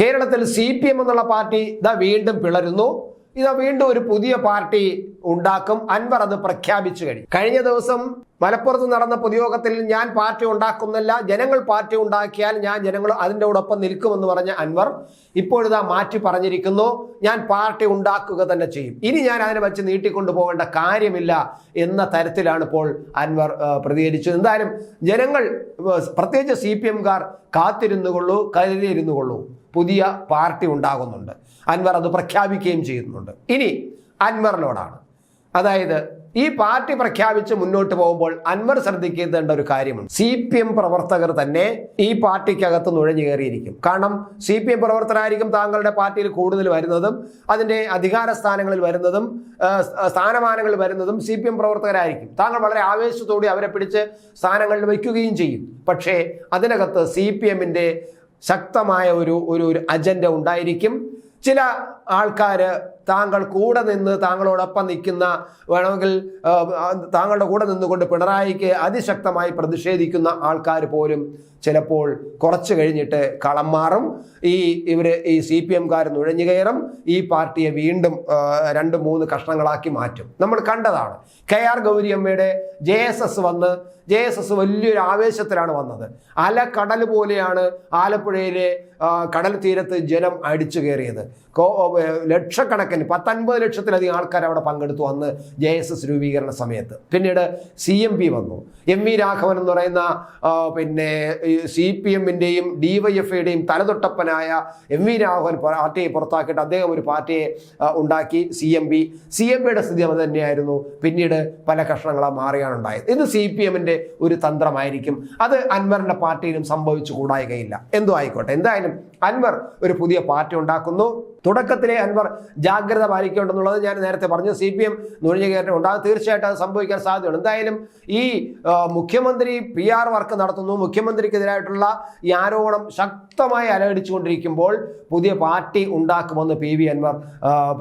കേരളത്തിൽ C P M എന്നുള്ള party ഇതാ വീണ്ടും പിളരുന്നു. ഇതാ വീണ്ടും ഒരു പുതിയ പാർട്ടി ഉണ്ടാക്കും. അൻവർ അത് പ്രഖ്യാപിച്ചു കഴിഞ്ഞു. കഴിഞ്ഞ ദിവസം മലപ്പുറത്ത് നടന്ന പൊതുയോഗത്തിൽ ഞാൻ പാർട്ടി ഉണ്ടാക്കുന്നില്ല. ജനങ്ങൾ പാർട്ടി ഉണ്ടാക്കിയാൽ ഞാൻ ജനങ്ങൾ അതിന്റെ ഒപ്പം നിൽക്കുമെന്ന് പറഞ്ഞ അൻവർ ഇപ്പോഴിതാ മാറ്റി പറഞ്ഞിരിക്കുന്നു. ഞാൻ പാർട്ടി ഉണ്ടാക്കുക തന്നെ ചെയ്യും. ഇനി ഞാൻ അതിനെ വെച്ച് നീട്ടിക്കൊണ്ടു പോകേണ്ട കാര്യമില്ല എന്ന തരത്തിലാണ് ഇപ്പോൾ അൻവർ പ്രതികരിച്ചത്. എന്തായാലും ജനങ്ങൾ പ്രത്യേകിച്ച് സി പി എംകാർ കാത്തിരുന്നുകൊള്ളൂ കരുതിയിരുന്നുകൊള്ളൂ. പുതിയ പാർട്ടി ഉണ്ടാകുന്നുണ്ട്. അൻവർ അത് പ്രഖ്യാപിക്കുകയും ചെയ്യുന്നുണ്ട്. ഇനി അൻവറിനോടാണ്. അതായത് ഈ പാർട്ടി പ്രഖ്യാപിച്ച് മുന്നോട്ട് പോകുമ്പോൾ അൻവർ ശ്രദ്ധിക്കേണ്ട ഒരു കാര്യമുണ്ട്. സി പി എം പ്രവർത്തകർ തന്നെ ഈ പാർട്ടിക്കകത്ത് നുഴഞ്ഞു കയറിയിരിക്കും. കാരണം സി പി എം പ്രവർത്തകരായിരിക്കും താങ്കളുടെ പാർട്ടിയിൽ കൂടുതൽ വരുന്നതും അതിന്റെ അധികാര സ്ഥാനങ്ങളിൽ വരുന്നതും സ്ഥാനമാനങ്ങളിൽ വരുന്നതും സി പി എം പ്രവർത്തകരായിരിക്കും. താങ്കൾ വളരെ ആവേശത്തോടെ അവരെ പിടിച്ച് സ്ഥാനങ്ങളിൽ വയ്ക്കുകയും ചെയ്യും. പക്ഷേ അതിനകത്ത് സി പി എമ്മിന്റെ ശക്തമായ ഒരു ഒരു അജണ്ട ഉണ്ടായിരിക്കും. ചില ആൾക്കാർ താങ്കൾ കൂടെ നിന്ന് താങ്കളോടൊപ്പം നിൽക്കുന്ന വേണമെങ്കിൽ താങ്കളുടെ കൂടെ നിന്നുകൊണ്ട് പിണറായിക്ക് അതിശക്തമായി പ്രതിഷേധിക്കുന്ന ആൾക്കാർ പോലും ചിലപ്പോൾ കുറച്ച് കഴിഞ്ഞിട്ട് കളം മാറും. ഈ ഇവർ ഈ സി പി എംകാർ നുഴഞ്ഞു കയറും. ഈ പാർട്ടിയെ വീണ്ടും രണ്ട് മൂന്ന് കഷ്ണങ്ങളാക്കി മാറ്റും. നമ്മൾ കണ്ടതാണ്. കെ ആർ ഗൗരിയമ്മയുടെ ജെ എസ് എസ് വന്ന് ജെ എസ് എസ് വലിയൊരു ആവേശത്തിലാണ് വന്നത്. അല കടൽ പോലെയാണ് ആലപ്പുഴയിലെ കടൽ തീരത്ത് ജനം അടിച്ചു കയറിയത്. കോ ഏ, ലക്ഷക്കണക്കിന് പത്തൊൻപത് ലക്ഷത്തിലധികം ആൾക്കാർ അവിടെ പങ്കെടുത്തു അന്ന് ജെ എസ് എസ് രൂപീകരണ സമയത്ത്. പിന്നീട് സി എം പി വന്നു. എം വി രാഘവൻ എന്ന് പറയുന്ന പിന്നെ സി പി എമ്മിന്റെയും ഡി വൈ എഫ് ഐയുടെയും തലതൊട്ടപ്പനായ എം വി രാഘവൻ പാർട്ടിയെ പുറത്താക്കിയിട്ട് അദ്ദേഹം ഒരു പാർട്ടിയെ ഉണ്ടാക്കി C M P. C M പിയുടെ സ്ഥിതി അത് തന്നെയായിരുന്നു. പിന്നീട് പല കഷ്ണങ്ങളാ മാറിയാണ് ഉണ്ടായത്. ഇത് സി പി എമ്മിന്റെ ഒരു തന്ത്രമായിരിക്കും. അത് അൻവറിന്റെ പാർട്ടിയിലും സംഭവിച്ചു കൂടായികയില്ല. എന്തോ ആയിക്കോട്ടെ. എന്തായാലും അൻവർ ഒരു പുതിയ പാർട്ടി ഉണ്ടാക്കുന്നു. തുടക്കത്തിലെ അൻവർ ജാഗ്രത പാലിക്കേണ്ടെന്നുള്ളത് ഞാൻ നേരത്തെ പറഞ്ഞു. സി പി എം നുഴഞ്ഞു ഉണ്ടാകും. തീർച്ചയായിട്ടും അത് സംഭവിക്കാൻ സാധ്യതയുണ്ട്. എന്തായാലും ഈ മുഖ്യമന്ത്രി പി ആർ വർക്ക് നടത്തുന്നു. മുഖ്യമന്ത്രിക്കെതിരായിട്ടുള്ള ഈ ആരോപണം ശക്തമായി അലടിച്ചുകൊണ്ടിരിക്കുമ്പോൾ പുതിയ പാർട്ടി ഉണ്ടാക്കുമെന്ന് പി വി അൻവർ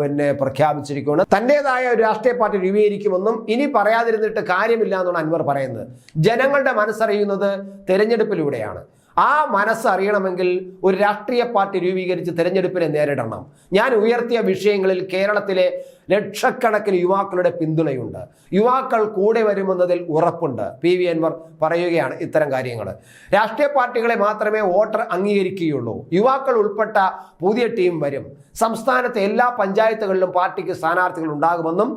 പിന്നെ പ്രഖ്യാപിച്ചിരിക്കുകയാണ്. തന്റെതായ ഒരു രാഷ്ട്രീയ പാർട്ടി രൂപീകരിക്കുമെന്നും ഇനി പറയാതിരുന്നിട്ട് കാര്യമില്ല എന്നാണ് അൻവർ പറയുന്നത്. ജനങ്ങളുടെ മനസ്സറിയുന്നത് തെരഞ്ഞെടുപ്പിലൂടെയാണ്. ആ മനസ്സ് അറിയണമെങ്കിൽ ഒരു രാഷ്ട്രീയ പാർട്ടി രൂപീകരിച്ച് തിരഞ്ഞെടുപ്പിനെ നേരിടണം. ഞാൻ ഉയർത്തിയ വിഷയങ്ങളിൽ കേരളത്തിലെ ലക്ഷക്കണക്കിന് യുവാക്കളുടെ പിന്തുണയുണ്ട്. യുവാക്കൾ കൂടെ വരുമെന്നതിൽ ഉറപ്പുണ്ട്. പി. വി. അൻവർ പറയുകയാണ് ഇത്തരം കാര്യങ്ങൾ രാഷ്ട്രീയ പാർട്ടികളെ മാത്രമേ വോട്ടർ അംഗീകരിക്കുകയുള്ളൂ. യുവാക്കൾ ഉൾപ്പെട്ട പുതിയ ടീം വരും. സംസ്ഥാനത്തെ എല്ലാ പഞ്ചായത്തുകളിലും പാർട്ടിക്ക് സ്ഥാനാർത്ഥികൾ ഉണ്ടാകുമെന്നും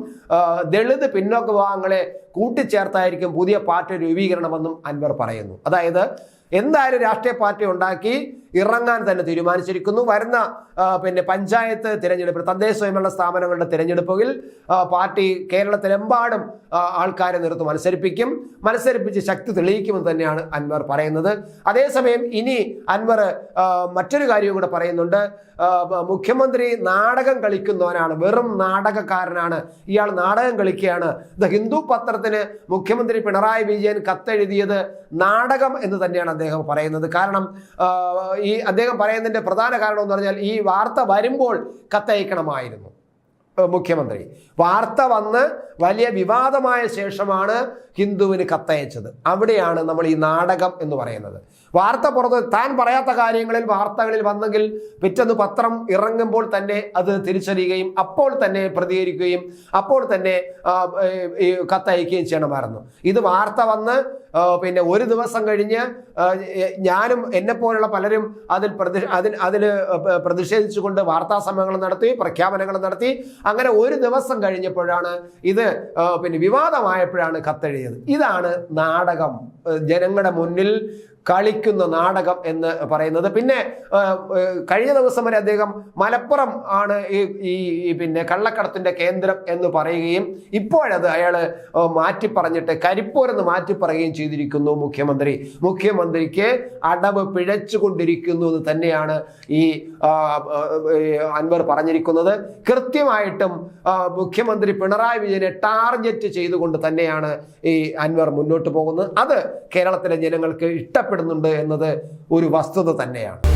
ദളിത് പിന്നോക്ക വിഭാഗങ്ങളെ കൂട്ടിച്ചേർത്തായിരിക്കും പുതിയ പാർട്ടി രൂപീകരണമെന്നും അൻവർ പറയുന്നു. അതായത് എന്തായാലും രാഷ്ട്രീയ പാർട്ടി ഉണ്ടാക്കി ഇറങ്ങാൻ തന്നെ തീരുമാനിച്ചിരിക്കുന്നു. വരുന്ന പിന്നെ പഞ്ചായത്ത് തിരഞ്ഞെടുപ്പ് തദ്ദേശ സ്വയംഭരണ സ്ഥാപനങ്ങളുടെ തിരഞ്ഞെടുപ്പിൽ പാർട്ടി കേരളത്തിലെമ്പാടും ആൾക്കാരെ നിർത്തു മത്സരിപ്പിക്കും. മത്സരിപ്പിച്ച് ശക്തി തെളിയിക്കുമെന്ന് തന്നെയാണ് അൻവർ പറയുന്നത്. അതേസമയം ഇനി അൻവർ മറ്റൊരു കാര്യവും കൂടെ പറയുന്നുണ്ട്. മുഖ്യമന്ത്രി നാടകം കളിക്കുന്നവനാണ് വെറും നാടകക്കാരനാണ്. ഇയാൾ നാടകം കളിക്കുകയാണ്. ദ ഹിന്ദു പത്രത്തിന് മുഖ്യമന്ത്രി പിണറായി വിജയൻ കത്തെഴുതിയത് നാടകം എന്ന് തന്നെയാണ് അദ്ദേഹം പറയുന്നത്. കാരണം ഈ അദ്ദേഹം പറയുന്നതിന്റെ പ്രധാന കാരണം എന്ന് പറഞ്ഞാൽ ഈ വാർത്ത വരുമ്പോൾ കത്തയക്കണമായിരുന്നു. മുഖ്യമന്ത്രി. വാർത്ത വന്ന് വലിയ വിവാദമായ ശേഷമാണ് ഹിന്ദുവിന് കത്തയച്ചത്. അവിടെയാണ് നമ്മൾ ഈ നാടകം എന്ന് പറയുന്നത്. വാർത്ത പുറത്ത് താൻ പറയാത്ത കാര്യങ്ങളിൽ വാർത്തകളിൽ വന്നെങ്കിൽ പിറ്റേന്ന് പത്രം ഇറങ്ങുമ്പോൾ തന്നെ അത് തിരിച്ചറിയുകയും അപ്പോൾ തന്നെ പ്രതികരിക്കുകയും അപ്പോൾ തന്നെ കത്തയക്കുകയും ചെയ്യണമായിരുന്നു. ഇത് വാർത്ത വന്ന് പിന്നെ ഒരു ദിവസം കഴിഞ്ഞ് ഞാനും എന്നെപ്പോലുള്ള പലരും അതിൽ പ്രതി അതിൽ അതിൽ പ്രതിഷേധിച്ചുകൊണ്ട് വാർത്താ സമ്മേളനം നടത്തി പ്രഖ്യാപനങ്ങൾ നടത്തി. അങ്ങനെ ഒരു ദിവസം കഴിഞ്ഞപ്പോഴാണ് ഇത് പിന്നെ വിവാദമായപ്പോഴാണ് കത്തെഴുതിയത്. ഇതാണ് നാടകം. ജനങ്ങളുടെ മുന്നിൽ കളിക്കുന്ന നാടകം എന്ന് പറയുന്നത്. പിന്നെ കഴിഞ്ഞ ദിവസം വരെ അദ്ദേഹം മലപ്പുറം ആണ് ഈ പിന്നെ കള്ളക്കടത്തിന്റെ കേന്ദ്രം എന്ന് പറയുകയും ഇപ്പോഴത് അയാൾ മാറ്റി പറഞ്ഞിട്ട് കരിപ്പൂരെന്ന് മാറ്റി പറയുകയും ചെയ്തിരിക്കുന്നു മുഖ്യമന്ത്രി. മുഖ്യമന്ത്രിക്ക് അടവ് പിഴച്ചുകൊണ്ടിരിക്കുന്നു എന്ന് തന്നെയാണ് ഈ അൻവർ പറഞ്ഞിരിക്കുന്നത്. കൃത്യമായിട്ടും മുഖ്യമന്ത്രി പിണറായി വിജയനെ ടാർഗറ്റ് ചെയ്തുകൊണ്ട് തന്നെയാണ് ഈ അൻവർ മുന്നോട്ട് പോകുന്നത്. അത് കേരളത്തിലെ ജനങ്ങൾക്ക് ഇഷ്ടപ്പെടുന്നുണ്ട് എന്നത് ഒരു വസ്തുത തന്നെയാണ്.